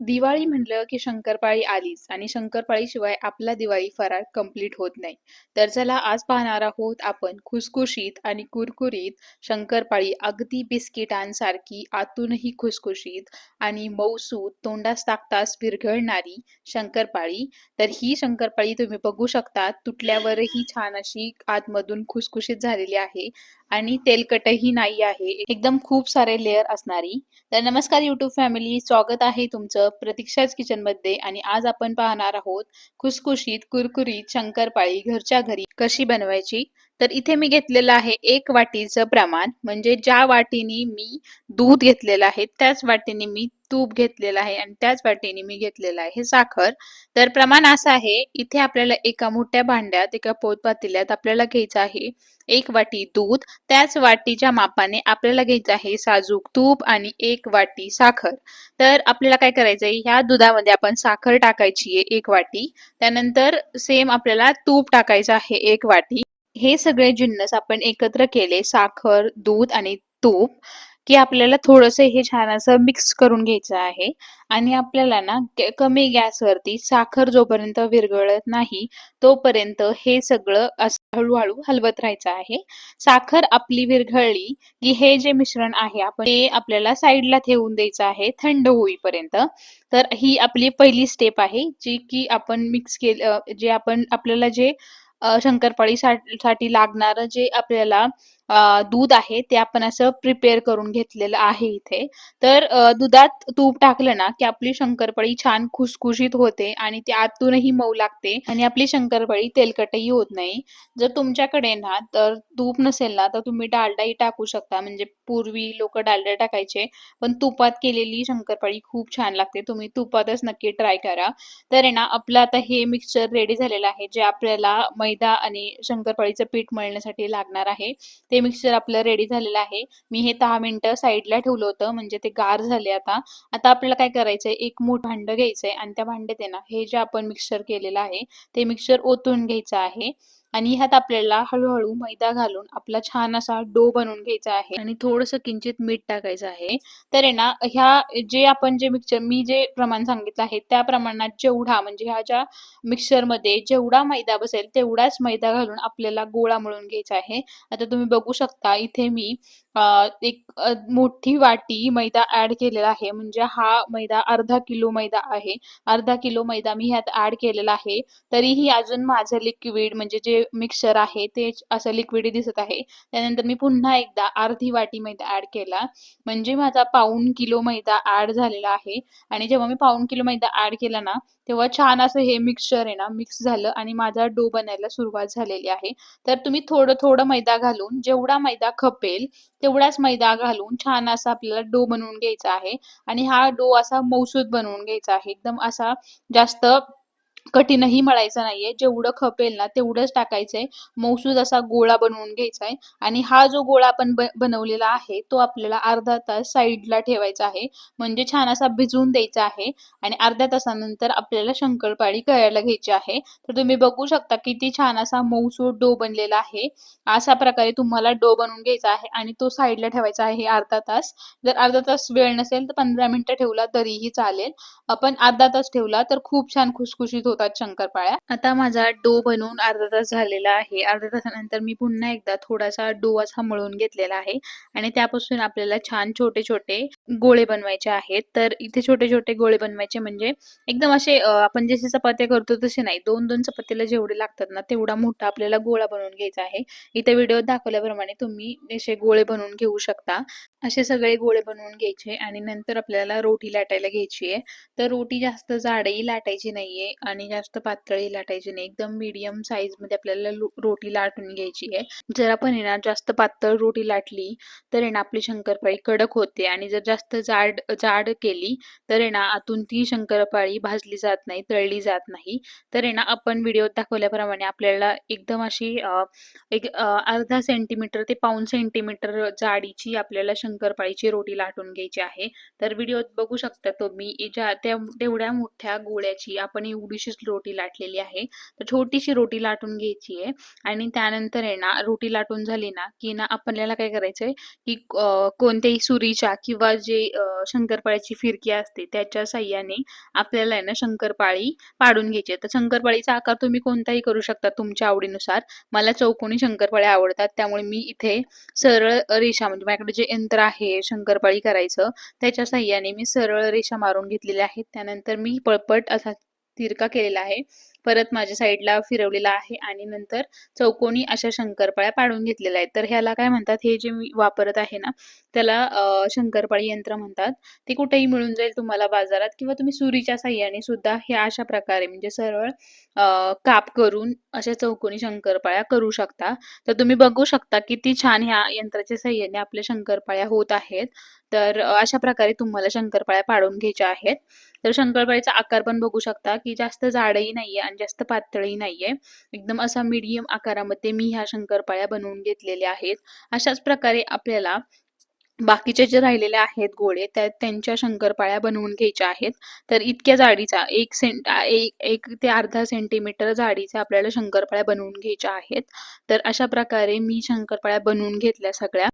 दिवाळी म्हणलं की शंकरपाळी आलीच आणि शंकरपाळीशिवाय आपला दिवाळी फराळ कंप्लीट होत नाही. तर चला आज पाहणार आहोत आपण खुसखुशीत आणि कुरकुरीत शंकरपाळी अगदी बिस्किटांसारखी आतूनही खुसखुशीत आणि मऊसूत तोंडास ताकतास विरघळणारी शंकरपाळी. तर ही शंकरपाळी तुम्ही बघू शकता तुटल्यावरही छान अशी आतमधून खुसखुशीत झालेली आहे आणि तेलकटही नाही आहे. एकदम खूप सारे लेयर असणारी. तर नमस्कार युट्यूब फॅमिली स्वागत आहे तुमचं प्रतीक्षाच किचनमध्ये आणि आज आपण पाहणार आहोत खुसखुशीत कुरकुरीत शंकरपाळी घरच्या घरी कशी बनवायची तर इथे मी घेतलेलं आहे एक वाटीचं प्रमाण. म्हणजे ज्या वाटीने मी दूध घेतलेलं आहे त्याच वाटीने मी तूप घेतलेलं आहे आणि त्याच वाटीने मी घेतलेलं आहे साखर. तर प्रमाण असं आहे इथे आपल्याला एका मोठ्या भांड्यात एका पोतपातेल्यात आपल्याला घ्यायचं आहे एक वाटी दूध. त्याच वाटीच्या मापाने आपल्याला घ्यायचं आहे साजूक तूप आणि एक वाटी साखर. तर आपल्याला काय करायचंय ह्या दुधामध्ये आपण साखर टाकायची आहे एक वाटी. त्यानंतर सेम आपल्याला तूप टाकायचं आहे एक वाटी. हे सगळे जिन्नस आपण एकत्र केले साखर दूध आणि तूप की आपल्याला थोडंसं हे छान असं मिक्स करून घ्यायचं आहे. आणि आपल्याला ना कमी गॅसवरती साखर जोपर्यंत विरघळत नाही तोपर्यंत हे सगळं असं हळूहळू हलवत राहायचं आहे. साखर आपली विरघळली की हे जे मिश्रण आहे आपण ते आपल्याला साईडला ठेवून द्यायचं आहे थंड होईपर्यंत. तर ही आपली पहिली स्टेप आहे जी की आपण मिक्स केलं जे आपण आपल्याला जे शंकरपाळी साठी लागणार जे आपल्याला दूध आहे ते आपण असं प्रिपेअर करून घेतलेलं आहे इथे. तर दुधात तूप टाकलं ना की आपली शंकरपाळी छान खुसखुशीत होते आणि ती आतूनही मऊ लागते आणि आपली शंकरपाळी तेलकटही होत नाही. जर तुमच्याकडे ना तर तूप नसेल ना तर तुम्ही डालडाही टाकू शकता. म्हणजे पूर्वी लोक डालडा टाकायचे पण तुपात केलेली शंकरपाळी खूप छान लागते. तुम्ही तुपातच नक्की ट्राय करा. तर आहे ना आपलं आता हे मिक्सचर रेडी झालेलं आहे जे आपल्याला मैदा आणि शंकरपाळीचं पीठ मळण्यासाठी लागणार आहे. ते ते मिक्सचर आपलं रेडी झालेलं आहे. मी हे दहा मिनटं साईडला ठेवलं होतं म्हणजे ते गार झाले आता. आता आपल्याला काय करायचंय? एक मोठ भांड घ्यायचंय आणि त्या भांड्यात आहे ना हे जे आपण मिक्सचर केलेलं आहे ते मिक्सचर ओतून घ्यायचं आहे. आणि ह्यात आपल्याला हळूहळू मैदा घालून आपला छान असा डो बनवून घ्यायचा आहे. आणि थोडस किंचित मीठ टाकायचं आहे. तर आहे ना ह्या जे आपण जे मिक्सर मी जे प्रमाण सांगितलं आहे त्या प्रमाणात जेवढा म्हणजे ह्या ज्या मिक्सरमध्ये जेवढा मैदा बसेल तेवढाच मैदा घालून आपल्याला गोळा मळून घ्यायचा आहे. आता तुम्ही बघू शकता इथे मी एक मोठी वाटी मैदा ऍड केलेला आहे. म्हणजे हा मैदा अर्धा किलो मैदा आहे. अर्धा किलो मैदा मी ह्यात ऍड केलेला आहे. तरीही अजून माझं लिक्विड म्हणजे जे मिक्सर आहे ते असं लिक्विड दिसत आहे. त्यानंतर मी पुन्हा एकदा अर्धी वाटी मैदा ऍड केला. म्हणजे माझा पाऊण किलो मैदा ऍड झालेला आहे. आणि जेव्हा मी पाऊण किलो मैदा ऍड केला ना तेव्हा छान असं हे मिक्सचर आहे ना मिक्स झालं आणि माझा डो बनायला सुरुवात झालेली आहे. तर तुम्ही थोडं थोडं मैदा घालून जेवढा मैदा खपेल तेवढाच मैदा घालून छान असा आपल्याला डो बनवून घ्यायचा आहे. आणि हा डो असा मौसूद बनवून घ्यायचा आहे. एकदम असा जास्त कठीणही मळायचं नाहीये. जेवढं खपेल ना तेवढंच टाकायचंय. मौसूद असा गोळा बनवून घ्यायचा आहे आणि हा जो गोळा आपण बनवलेला आहे तो आपल्याला अर्धा तास साईडला ठेवायचा आहे. म्हणजे छान असा भिजवून द्यायचा आहे. आणि अर्ध्या तासानंतर आपल्याला शंकरपाळी करायला घ्यायची आहे. तर तुम्ही बघू शकता किती छान असा मौसूद डो बनलेला आहे. अशा प्रकारे तुम्हाला डो बनवून घ्यायचा आहे आणि तो साईडला ठेवायचा आहे अर्धा तास. जर अर्धा तास वेळ नसेल तर पंधरा मिनिटं ठेवला तरीही चालेल. आपण अर्धा तास ठेवला तर खूप छान खुसखुशीत होतात शंकरपाळ्या. आता माझा डो बनवून अर्धा तास झालेला आहे. अर्धा तासानंतर मी पुन्हा एकदा थोडासा डो असा मळून घेतलेला आहे. आणि त्यापासून आपल्याला छान छोटे छोटे गोळे बनवायचे आहेत. तर इथे छोटे छोटे गोळे बनवायचे म्हणजे एकदम असे आपण जसे चपात्या करतो तसे नाही. दोन दोन चपातीला जेवढे लागतात ना तेवढा मोठा आपल्याला गोळा बनवून घ्यायचा आहे. इथे व्हिडिओ दाखवल्याप्रमाणे तुम्ही असे गोळे बनवून घेऊ शकता. असे सगळे गोळे बनवून घ्यायचे आणि नंतर आपल्याला रोटी लाटायला घ्यायची आहे. तर रोटी जास्त जाडही लाटायची नाहीये आणि जास्त पातळी लाटायची नाही. एकदम मीडियम साईजमध्ये आपल्याला रोटी लाटून घ्यायची आहे. जर आपण आहे ना जास्त पातळ रोटी लाटली तर आहे ना आपली शंकरपाळी कडक होते. आणि जर जास्त जाड जाड केली तर आहे ना आतून ती शंकरपाळी भाजली जात नाही तळली जात नाही. तर आहे ना आपण व्हिडिओत दाखवल्याप्रमाणे आपल्याला एकदम अशी एक अर्धा सेंटीमीटर ते पाऊन सेंटीमीटर जाडीची आपल्याला शंकरपाळीची रोटी लाटून घ्यायची आहे. तर व्हिडिओत बघू शकता तुम्ही ज्या त्या तेवढ्या मोठ्या गोळ्याची आपण एवढी छोटीशीच रोटी लाटलेली आहे. तर छोटीशी रोटी लाटून घ्यायची आहे. आणि त्यानंतर आहे ना रोटी लाटून झाली ना की ना आपल्याला काय करायचंय की कोणत्याही सुरीच्या किंवा जे शंकरपाळ्याची फिरकी असते त्याच्या साह्याने आपल्याला आहे ना शंकरपाळी पाडून घ्यायची तर शंकरपाळीचा आकार तुम्ही कोणताही करू शकता तुमच्या आवडीनुसार. मला चौकोनी शंकरपाळ्या आवडतात. त्यामुळे मी इथे सरळ रेषा म्हणजे माझ्याकडे जे यंत्र आहे शंकरपाळी करायचं त्याच्या साह्याने मी सरळ रेषा मारून घेतलेल्या आहेत. त्यानंतर मी पळपट असा तिरका केलेला आहे. परत माझ्या साईडला फिरवलेला आहे आणि नंतर चौकोनी अशा शंकरपाळ्या पाडून घेतलेल्या आहेत. तर ह्याला काय म्हणतात? हे जे मी वापरत आहे ना त्याला शंकरपाळी यंत्र म्हणतात. ते कुठेही मिळून जाईल तुम्हाला बाजारात किंवा तुम्ही सुरीच्या साह्याने सुद्धा हे अशा प्रकारे म्हणजे सरळ काप करून अशा चौकोनी शंकरपाळ्या करू शकता. तर तुम्ही बघू शकता किती छान ह्या यंत्राच्या साह्याने आपल्या शंकरपाळ्या होत आहेत. तर अशा प्रकारे तुम्हाला शंकरपाळ्या पाडून घ्यायच्या आहेत. तर शंकरपाळीचा आकार पण बघू शकता की जास्त जाडही नाहीये आणि जास्त पातळी नाहीये. एकदम असा मीडियम आकारामध्ये मी ह्या शंकरपाळ्या बनवून घेतलेल्या आहेत. अशाच प्रकारे आपल्याला बाकीचे जे राहिलेले आहेत गोळे त्या त्यांच्या शंकरपाळ्या बनवून घ्यायच्या आहेत. तर इतक्या जाडीचा एक सेंट एक एक ते अर्धा सेंटीमीटर जाडीच्या आपल्याला शंकरपाळ्या बनवून घ्यायच्या आहेत. तर अशा प्रकारे मी शंकरपाळ्या बनवून घेतल्या सगळ्या.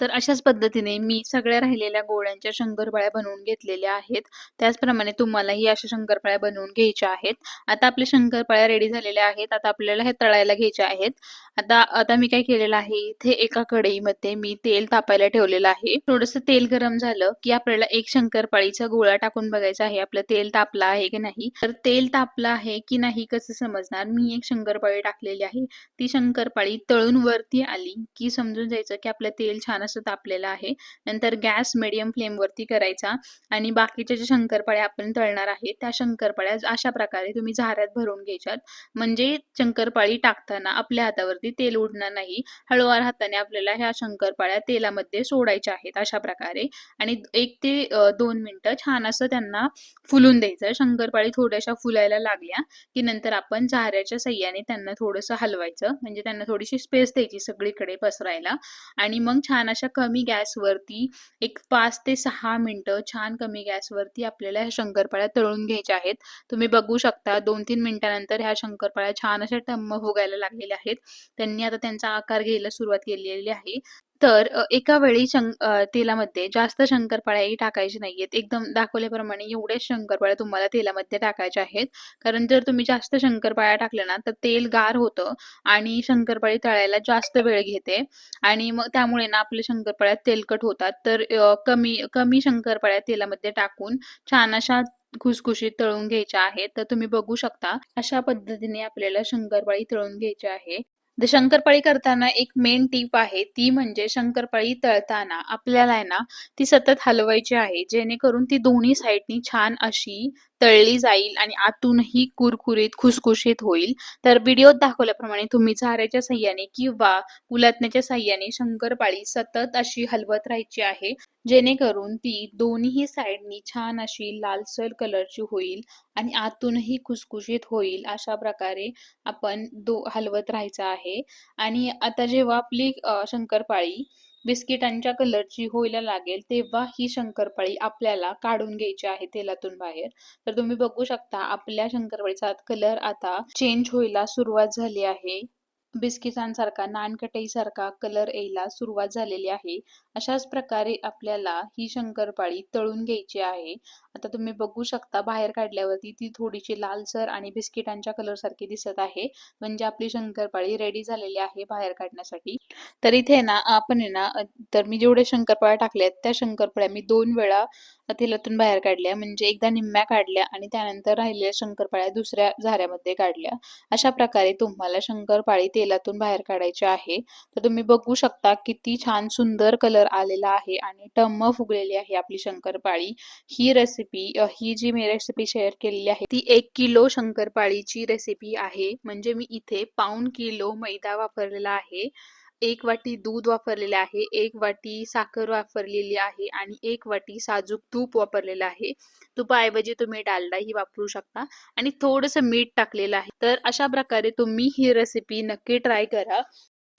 तर अशाच पद्धतीने मी सगळ्या राहिलेल्या गोळ्यांच्या शंकरपाळ्या बनवून घेतलेल्या आहेत. त्याचप्रमाणे तुम्हालाही अशा शंकरपाळ्या बनवून घ्यायच्या आहेत. आता आपल्या शंकरपाळ्या रेडी झालेल्या आहेत. आता आपल्याला हे तळायला घ्यायच्या आहेत. आता आता मी काय केलेलं आहे इथे एका कढईमध्ये मी तेल तापायला ठेवलेलं आहे. थोडंसं तेल गरम झालं की आपल्याला एक शंकरपाळीचा गोळा टाकून बघायचा आहे आपलं तेल तापलं आहे की नाही. तर तेल तापलं आहे की नाही कसं समजणार? मी एक शंकरपाळी टाकलेली आहे. ती शंकरपाळी तळून वरती आली की समजून जायचं की आपलं तेल छान असं तापलेलं आहे. नंतर गॅस मिडियम फ्लेम वरती करायचा आणि बाकीच्या ज्या शंकरपाळ्या आपण तळणार आहेत त्या शंकरपाळ्या अशा प्रकारे तुम्ही झाऱ्यात भरून घ्यायच्यात. म्हणजे शंकरपाळी टाकताना आपल्या हातावरती तेल उडणार नाही. हळूवार हाताने आपल्याला ह्या शंकरपाळ्या तेलामध्ये सोडायच्या आहेत अशा प्रकारे. आणि एक ते दोन मिनिटं छान असं त्यांना फुलून द्यायचं. शंकरपाळी थोड्याशा फुलायला लागल्या की नंतर आपण झाऱ्याच्या सह्याने त्यांना थोडंसं हलवायचं. म्हणजे त्यांना थोडीशी स्पेस द्यायची सगळीकडे पसरायला. आणि मग छान अशा कमी गॅसवरती एक पाच ते सहा मिनटं छान कमी गॅसवरती आपल्याला ह्या शंकरपाळ्या तळून घ्यायच्या आहेत. तुम्ही बघू शकता दोन तीन मिनिटानंतर ह्या शंकरपाळ्या छान अशा टम्म फुगायला लागलेल्या आहेत. त्यांनी आता त्यांचा आकार घ्यायला सुरुवात केलेली आहे. तर अ, एका वेळी शं अ, तेलामध्ये जास्त शंकरपाळ्याही टाकायची नाहीयेत. एकदम दाखवल्याप्रमाणे एवढ्याच शंकरपाळ्या तुम्हाला तेलामध्ये टाकायच्या आहेत. कारण जर तुम्ही जास्त शंकरपाळ्या टाकल्या ना तर तेल गार होतं आणि शंकरपाळी तळायला जास्त वेळ घेते. आणि मग त्यामुळे ना आपल्या शंकरपाळ्या तेलकट होतात. तर अ, कमी कमी शंकरपाळ्या तेलामध्ये टाकून छान अशा खुसखुशीत तळून घ्यायच्या आहेत. तर तुम्ही बघू शकता अशा पद्धतीने आपल्याला शंकरपाळी तळून घ्यायची आहे. शंकरपाळी करताना एक मेन टीप आहे ती म्हणजे शंकरपाळी तळताना आपल्याला आहे ना ती सतत हलवायची आहे जेणेकरून ती दोन्ही साईडनी छान अशी तळली जाईल आणि आतूनही कुरकुरीत खुसखुशीत होईल. तर व्हिडिओत दाखवल्याप्रमाणे तुम्ही झाऱ्याच्या साह्याने किंवा उलटण्याच्या साह्याने शंकरपाळी सतत अशी हलवत राहायची आहे. जेणेकरून ती दोन्ही साईडनी छान अशी लालसर कलरची होईल आणि आतूनही खुसखुशीत होईल अशा प्रकारे आपण दो हलवत राहायचं आहे. आणि आता जेव्हा आपली शंकरपाळी बिस्किटांच्या कलरची होयला लागेल तेव्हा ही शंकरपाळी आपल्याला काढून घ्यायची आहे तेलातून बाहेर. तर तुम्ही बघू शकता आपल्या शंकरपाळीचा कलर आता चेंज होयला सुरुवात झाली आहे. बिस्किटांसारखा नानकटईसारखा कलर यायला सुरुवात झालेली आहे. अशाच प्रकारे आपल्याला ही शंकरपाळी तळून घ्यायची आहे. आता तुम्ही बघू शकता बाहेर काढल्यावरती ती थोडीशी लालसर आणि बिस्किटांच्या कलर सारखी दिसत आहे. म्हणजे आपली शंकरपाळी रेडी झालेली आहे बाहेर काढण्यासाठी. तर इथे ना आपण आहे ना तर मी जेवढे शंकरपाळ्या टाकल्यात त्या शंकरपाळ्या मी दोन वेळा तेलातून बाहेर काढल्या. म्हणजे एकदा निम्म्या काढल्या आणि त्यानंतर राहिलेल्या शंकरपाळ्या दुसऱ्या झाऱ्यामध्ये काढल्या. अशा प्रकारे तुम्हाला शंकरपाळी तेलातून बाहेर काढायची आहे. तर तुम्ही बघू शकता किती छान सुंदर कलर आलेला आहे आणि टम्म फुगलेली आहे आपली शंकरपाळी. ही रेसिपी ही जी मी रेसिपी शेअर केलेली आहे ती एक किलो शंकरपाळीची रेसिपी आहे. म्हणजे मी इथे पाऊन किलो मैदा वापरलेला आहे. एक वाटी दूध वापरलेले आहे एक वाटी साखर वापरलेली आहे आणि एक वाटी साजूक तूप वापरलेलं आहे. तुपाऐवजी तुम्ही डालडाही वापरू शकता आणि थोडंसं मीठ टाकलेलं आहे. तर अशा प्रकारे तुम्ही ही रेसिपी नक्की ट्राय करा.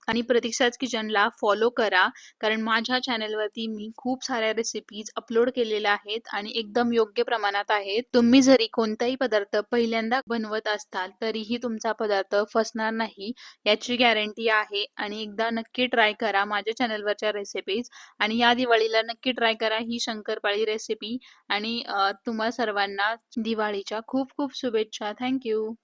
आणि प्रतीक्षाच किचनला फॉलो करा. कारण माझ्या चॅनलवरती मी खूप साऱ्या रेसिपीज अपलोड केलेल्या आहेत आणि एकदम योग्य प्रमाणात आहेत. तुम्ही जरी कोणताही पदार्थ पहिल्यांदा बनवत असताल तरीही तुमचा पदार्थ फसणार नाही याची गॅरंटी आहे. आणि एकदा नक्की ट्राय करा माझ्या चॅनलवरच्या रेसिपीज आणि या दिवाळीला नक्की ट्राय करा ही शंकरपाळी रेसिपी आणि तुम्हा सर्वांना दिवाळीच्या खूप खूप शुभेच्छा. थँक्यू